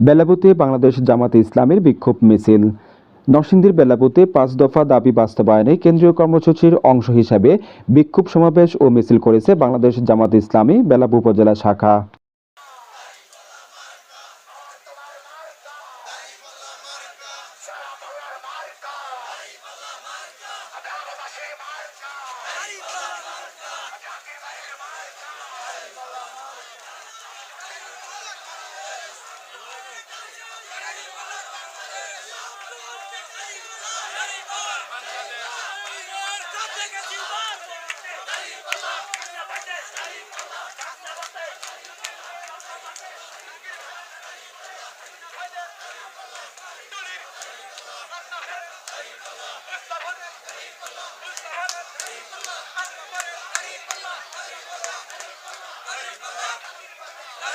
বেলাবুতে বাংলাদেশ জামাতে ইসলামের বিক্ষোভ মিছিল। নরসিংদীর বেলাবুতে পাঁচ দফা দাবি বাস্তবায়নে কেন্দ্রীয় কর্মসূচির অংশ হিসাবে বিক্ষোভ সমাবেশ ও মিছিল করেছে বাংলাদেশ জামাতে ইসলামী বেলাবু উপজেলা শাখা।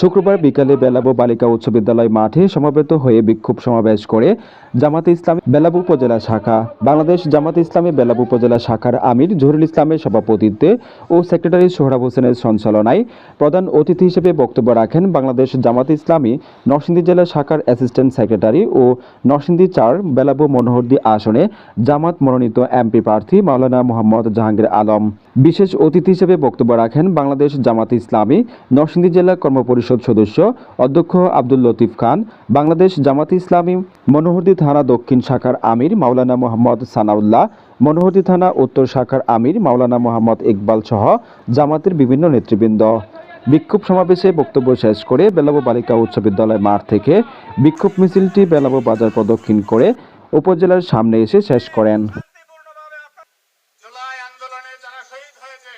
শুক্রবার বিকালে বেলাবো বালিকা উচ্চ বিদ্যালয় মাঠে সমাবেত হয়ে বিক্ষোভ সমাবেশ করে জামাতে ইসলামী বেলাবু উপজেলা শাখা। বাংলাদেশ জামাতে ইসলামী বেলাবু উপজেলা শাখার আমির জহুরুল ইসলামের সভাপতিত্বে ও সেক্রেটারি সোহরাব হোসেনের সঞ্চালনায় প্রধান অতিথি হিসেবে বক্তব্য রাখেন বাংলাদেশ জামাতে ইসলামী নরসিংদী জেলা শাখার অ্যাসিস্ট্যান্ট সেক্রেটারি ও নরসিংদী চার বেলাবু মনোহরদী আসনে জামাত মনোনীত এমপি প্রার্থী মাওলানা মোহাম্মদ জাহাঙ্গীর আলম। বিশেষ অতিথি হিসেবে বক্তব্য রাখেন বাংলাদেশ জামাতে ইসলামী নরসিংদী জেলা কর্মপরিষদ সদস্য অধ্যক্ষ আব্দুল লতিফ খান, বাংলাদেশ জামাতে ইসলামী মনোহরদী থানা দক্ষিণ শাখার আমির মাওলানা মোহাম্মদ সানাউল্লাহ, মনোহরদী থানা উত্তর শাখার আমির মাওলানা মোহাম্মদ ইকবাল সহ জামাতের বিভিন্ন নেতৃবৃন্দ। বিক্ষোভ সমাবেশে বক্তব্য শেষ করে বেলাবো বালিকা উচ্চ বিদ্যালয় মাঠ থেকে বিক্ষোভ মিছিলটি বেলাবো বাজার প্রদক্ষিণ করে উপজেলার সামনে এসে শেষ করেন শান্তিপূর্ণভাবে আপনার জুলাই আন্দোলনে যারা শহীদ হয়েছে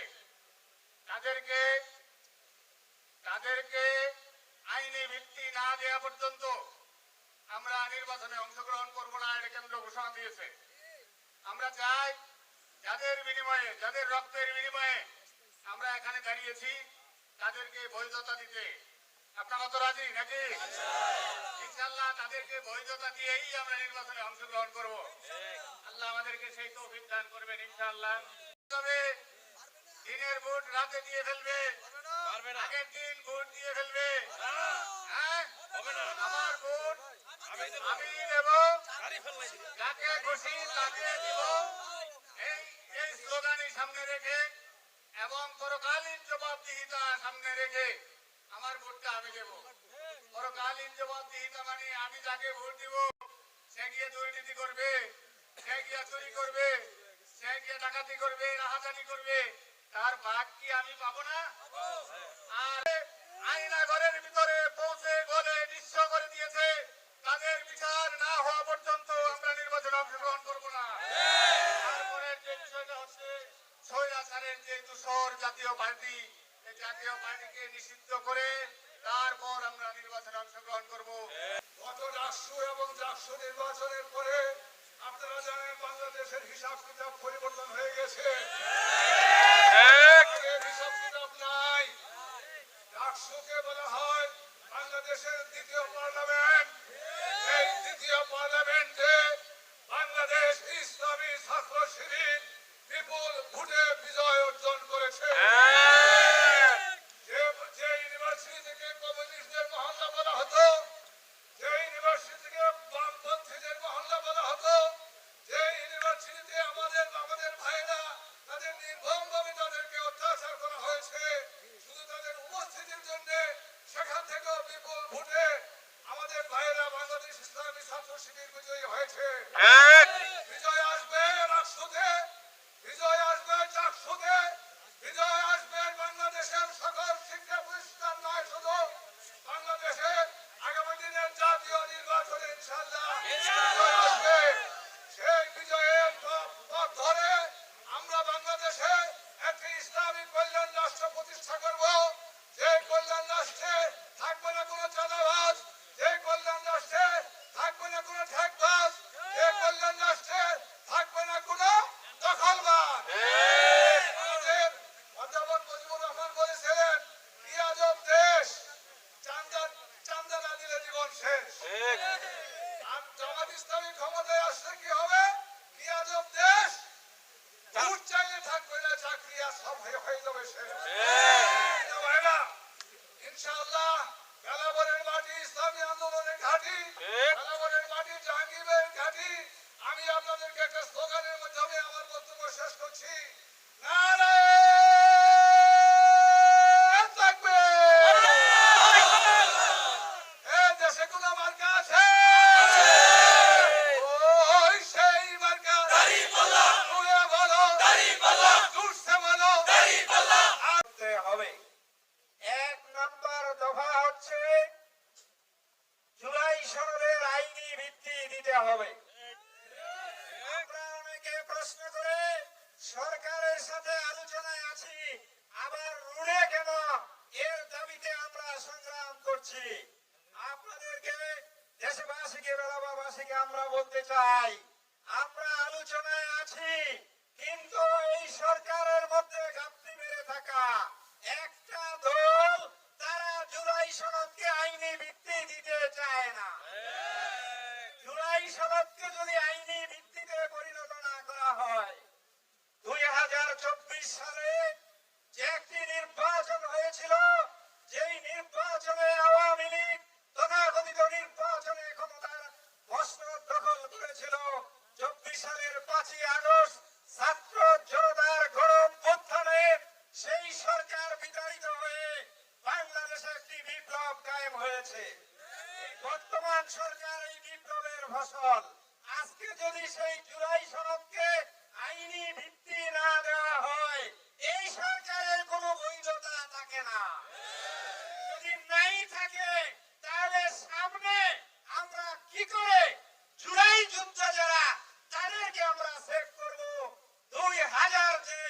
তাদেরকে তাদেরকে আইনি ভিত্তি না দেওয়া পর্যন্ত আমরা নির্বাচনে অংশগ্রহণ করব না এটা কেন্দ্র ঘোষণা দিয়েছে আমরা চাই যাদের বিনিময়ে যাদের রক্তের বিনিময়ে আমরা এখানে দাঁড়িয়েছি তাদেরকে বৈধতা দিতে আপনারা তো রাজি নাকি ইনশাল্লাহ তাদেরকে বৈধতা দিয়েই আমরা নির্বাচনে অংশগ্রহণ করব। আল্লাহ আমাদেরকে সেই তৌফিক দান করবেন ইনশাআল্লাহ। তবে দিনের ভোট রাতে দিয়ে ফেলবে। আগের দিন ভোট দিয়ে ফেলবে। হ্যাঁ? আমার ভোট আমি দেব। যাকে খুশি তাকে দিব। এই এই স্লোগানই সামনে রেখে এবং পরকালীন জবাবদিহিতা সামনে রেখে আমার ভোটটা আমি দেব। পরকালীন জবাবদিহিতা মানে আমি যাকে ভোট দিব, সে গিয়ে দুর্নীতি করবে, সে গিয়ে চুরি করবে, সে গিয়ে ডাকাতি করবে, রাহাজানি করবে, তার ভাগ কি আমি পাবো না? আর আইনা ঘরের ভিতরে পৌঁছে গলে নিঃস্ব করে দিয়েছে, তাদের বিচার না হওয়া পর্যন্ত আমরা নির্বাচনে অংশগ্রহণ করব না। তারপরের যে বিষয়টা হচ্ছে, স্বৈরাচারের যে দূষর জাতীয় পার্টি জাতীয় পার্টিকে নিষিদ্ধ করে তারপর আমরা নির্বাচনে অংশগ্রহণ করব। গত ডাকসু এবং ডাকসু নির্বাচনের পরে আপনারা জানেন বাংলাদেশের হিসাব কিতাব পরিবর্তন হয়ে গেছে। হিসাব কিতাব নাই। ডাকসুকে বলা হয় বাংলাদেশের দ্বিতীয় পার্লামেন্ট। এই দ্বিতীয় পার্লামেন্টে বাংলাদেশ ইসলামী ছাত্র শিবির বিপুল ভোটে বিজয় অর্জন করেছে। No! চাই। ফসল। আজকে যদি সেই জুলাই সনদকে আইনি ভিত্তি না দেওয়া হয়, এই সরকারের কোনো বৈধতা থাকে না। যদি নাই থাকে, তাহলে সামনে আমরা কি করে জুলাই যুদ্ধ যারা, তাদেরকে আমরা সেভ করব? দুই হাজার যে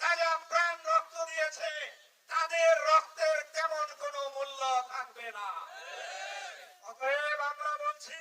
তারা প্রাণ রক্ত দিয়েছে, তাদের রক্তের তেমন কোনো মূল্য থাকবে না। অতএব আমরা বলছি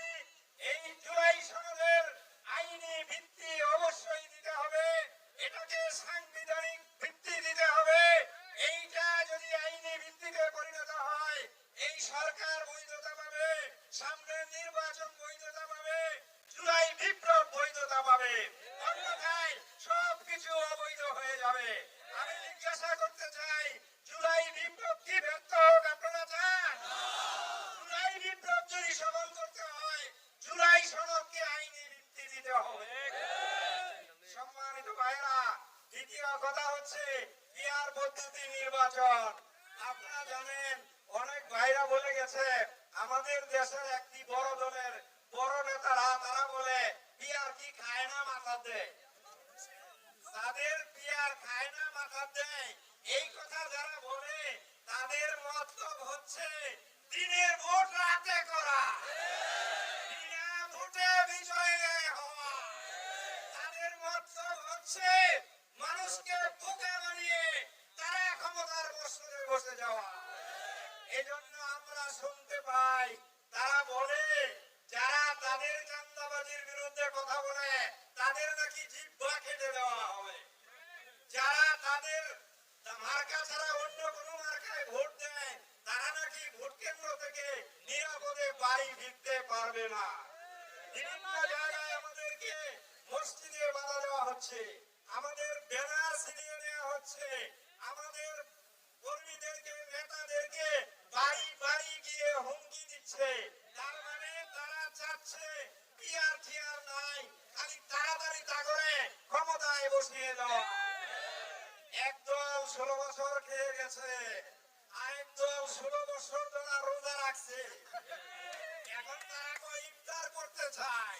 হচ্ছে বিহার পদ্ধতি নির্বাচন? আপনারা জানেন, অনেক ভাইরা বলে গেছে, আমাদের দেশের একটি বড় দলের বড় নেতারা, তারা বলে বিহার কি খায় না মাথা দেয়? তাদের পিয়ার খায় না মাথা দেয়। এই কথা যারা বলে, তাদের মতলব হচ্ছে দিনের ভোট রাতে করা। বিনা হওয়া। তাদের মতলব হচ্ছে মানুষকে বোকা বানিয়ে তারা ক্ষমতার বসরে বসে যাওয়া। এজন্য আমরা শুনতে পাই, তারা বলে, যারা তাদের চান্দাবাজির বিরুদ্ধে কথা বলে, তাদের নাকি জিব্বা কেটে দেওয়া হবে। যারা তাদের মার্কা ছাড়া অন্য কোনো মার্কায় ভোট দেয়, তারা নাকি ভোট কেন্দ্র থেকে নিরাপদে বাড়ি ফিরতে পারবে না। বিভিন্ন জায়গায় আমাদেরকে মসজিদে বাধা দেওয়া হচ্ছে। আমাদের ব্যানার ছিনিয়ে নেওয়া হচ্ছে। আমাদের কর্মীদেরকে, নেতাদেরকে বাড়ি বাড়ি গিয়ে হুমকি দিচ্ছে। তার মানে তারা চাচ্ছে পিয়ার টিয়ার নাই, খালি তাড়াতাড়ি করে ক্ষমতায় বসিয়ে দেওয়া একদল ষোলো বছর খেয়ে গেছে, আরেক দল ষোলো বছর ধরে রোজা রাখছে। এখন তারা ইফতার করতে চায়।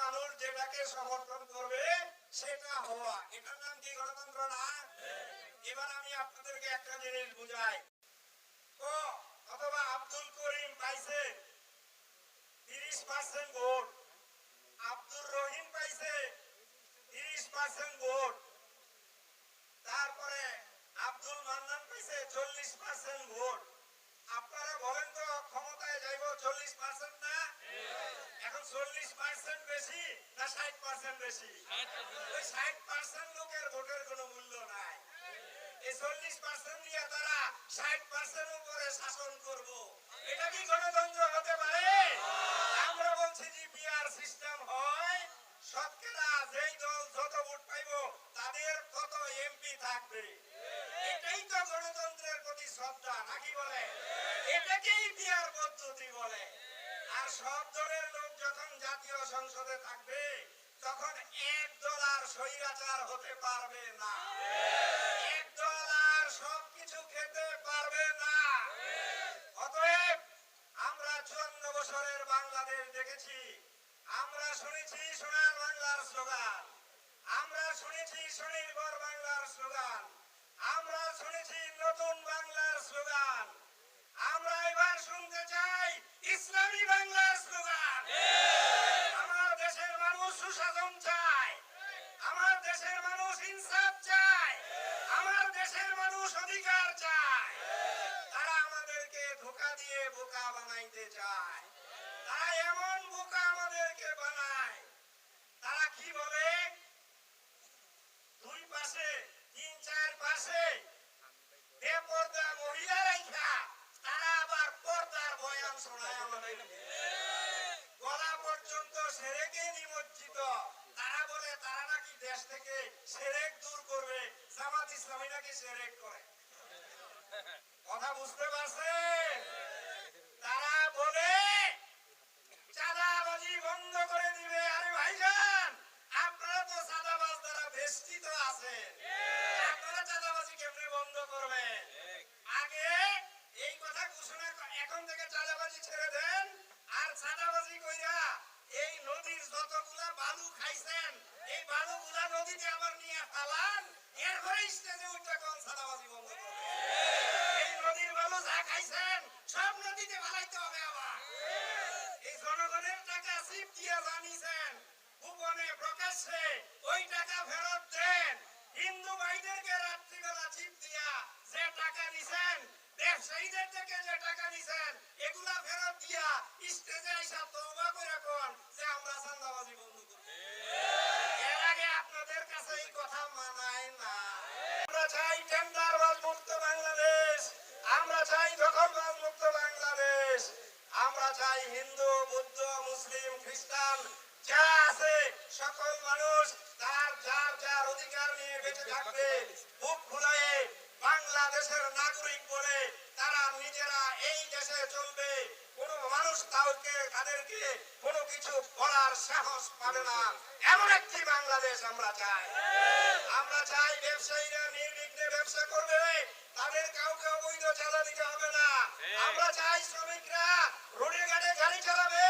মানুষ যেটাকে সমর্থন করবে, সেটা হওয়া। এটার নাম কি গণতন্ত্র না? এবার আমি আপনাদেরকে একটা জিনিস বুঝাই। অথবা আব্দুল করিম পাইছে তিরিশ পার্সেন্ট ভোট। আব্দুর রহিম পাইছে তিরিশ পার্সেন্ট ভোট। তারপরে আব্দুল মান্নান পাইছে চল্লিশ পার্সেন্ট ভোট। আপনারা বলেন তো, ক্ষমতায় যাইব চল্লিশ পার্সেন্ট না? এখন চল্লিশ পার্সেন্ট বেশি না ষাট পার্সেন্ট বেশি? ওই ষাট পার্সেন্ট লোকের ভোটের কোনো মূল্য নাই। এই চল্লিশ পার্সেন্ট দিয়ে তারা ষাট পার্সেন্ট উপরে শাসন করব। এটা কি গণতন্ত্র হতে পারে? আমরা বলছি যে বিআর সিস্টেম হয় শতকরা যেই দল যত ভোট পাইব তাদের তত এমপি থাকবে। এটাই তো গণতন্ত্রের প্রতি শ্রদ্ধা নাকি বলে? এটাকেই বিয়ার পদ্ধতি বলে। আর সব দলের লোক যখন জাতীয় সংসদে থাকবে, তখন এক দল আর স্বৈরাচার হতে পারবে না। এক দল আর সবকিছু খেতে পারবে না। অতএব আমরা চুয়ান্ন বছরের বাংলাদেশ দেখেছি। আমরা শুনেছি সোনার বাংলার স্লোগান। আমরা শুনেছি স্বনির্ভর বাংলার স্লোগান। আমরা শুনেছি নতুন বাংলার স্লোগান। আমরা এবার শুনতে চাই ইসলামী বাংলার স্লোগান আমার দেশের মানুষ সুশাসন চায় আমার দেশের মানুষ ইনসাফ চায় আমার দেশের মানুষ অধিকার চায় তারা আমাদেরকে ধোকা দিয়ে বোকা বানাইতে চায় তারা এমন বোকা আমাদেরকে বানায় তারা কি বলে দুই পাশে তিন চার পাশে বেপর্দা মহিলা রাইখা তারা আবার পর্দার বয়ান শোনায় আমাদেরকে গলা পর্যন্ত সেরেকে নিমজ্জিত তারা বলে তারা নাকি দেশ থেকে সেরেক দূর করবে জামাত ইসলামী নাকি সেরেক করে কথা বুঝতে পারছেন তারা বলে চাঁদাবাজি বন্ধ করে দিবে আরে ভাইজান আপনারা তো চাঁদাবাজ দ্বারা বেষ্টিত আছেন আপনারা চাঁদাবাজি কেমনে বন্ধ করবেন আগে এই কথা ঘোষণা ক- এখন থেকে চাঁদাবাজি ছেড়ে দেন আর চাঁদাবাজি কইরা এই নদীর যতগুলা বালু খাইছেন এই বালুগুলা নদীতে আবার নিয়ে ফালান এরপরে স্টেজে উঠে কোন চাঁদাবাজি বন্ধ করবে এই নদীর বালু যা খাইছেন সব নদীতে হবে আবার। এই জনগণের টাকা সিপ দিয়ে জানিয়েছেন গোপনে প্রকাশ্যে। ওই টাকা ফেরত দেন। হিন্দু ভাইদেরকে রাত্রিবেলা চিপ দিয়া যে টাকা নিছেন, ব্যবসায়ীদের থেকে যে টাকা নিছেন পাবে না এমন একটি বাংলাদেশ আমরা চাই। আমরা চাই ব্যবসায়ীরা নির্বিঘ্নে ব্যবসা করবে, তাদের কাউকে অবৈধ চালা দিতে হবে না। আমরা চাই শ্রমিকরা রোডে ঘাটে গাড়ি চালাবে,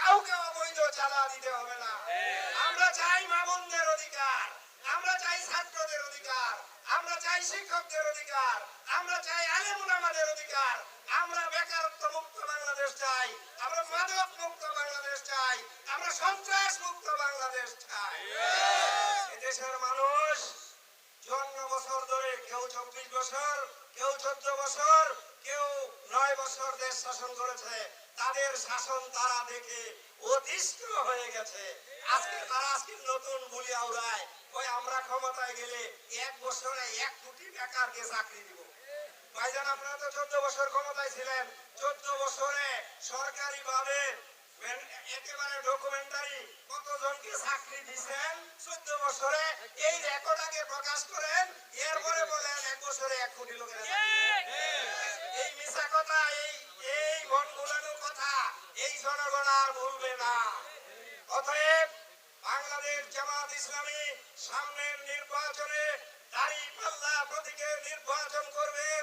কাউকে অবৈধ চালা দিতে হবে না। আমরা চাই মা অধিকার, আমরা চাই ছাত্রদের অধিকার। আমরা চাই শিক্ষকদের অধিকার আমরা চাই আলেমুলামাদের অধিকার আমরা বেকারত্ব মুক্ত বাংলাদেশ চাই আমরা মাদক মুক্ত বাংলাদেশ চাই আমরা সন্ত্রাস মুক্ত বাংলাদেশ চাই। এদেশের মানুষ চুয়ান্ন বছর ধরে কেউ চব্বিশ বছর কেউ চোদ্দ বছর কেউ নয় বছর দেশ শাসন করেছে। তাদের শাসন তারা দেখে অতিষ্ঠ হয়ে গেছে। আজকে তারা আজকে নতুন বুলি আউড়ায় ওই আমরা ক্ষমতায় গেলে এক বছরে এক কোটি বেকারকে চাকরি দিব। ভাইজান, আপনারা তো চোদ্দ বছর ক্ষমতায় ছিলেন। চোদ্দ বছরে সরকারি ভাবে একেবারে ডকুমেন্টারি কতজনকে চাকরি দিছেন? চোদ্দ বছরে এই রেকর্ড আগে প্রকাশ করেন, এরপরে বলেন এক বছরে এক কোটি লোকের এই মিশা কথা, এই এই মন কথা এই জনগণ আর ভুলবে না। অতএব বাংলাদেশ জামাত ইসলামী সামনের নির্বাচনে দাঁড়িয়ে পাল্লা প্রতীকে নির্বাচন করবেন।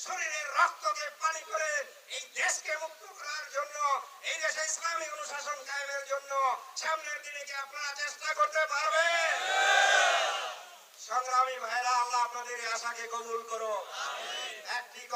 শরীরের রক্তকে পানি করে এই দেশকে মুক্ত করার জন্য এই দেশে ইসলামী অনুশাসন কায়েমের জন্য সামনের দিনে কি আপনারা চেষ্টা করতে পারবে সংগ্রামী ভাইরা আল্লাহ আপনাদের আশাকে কবুল করো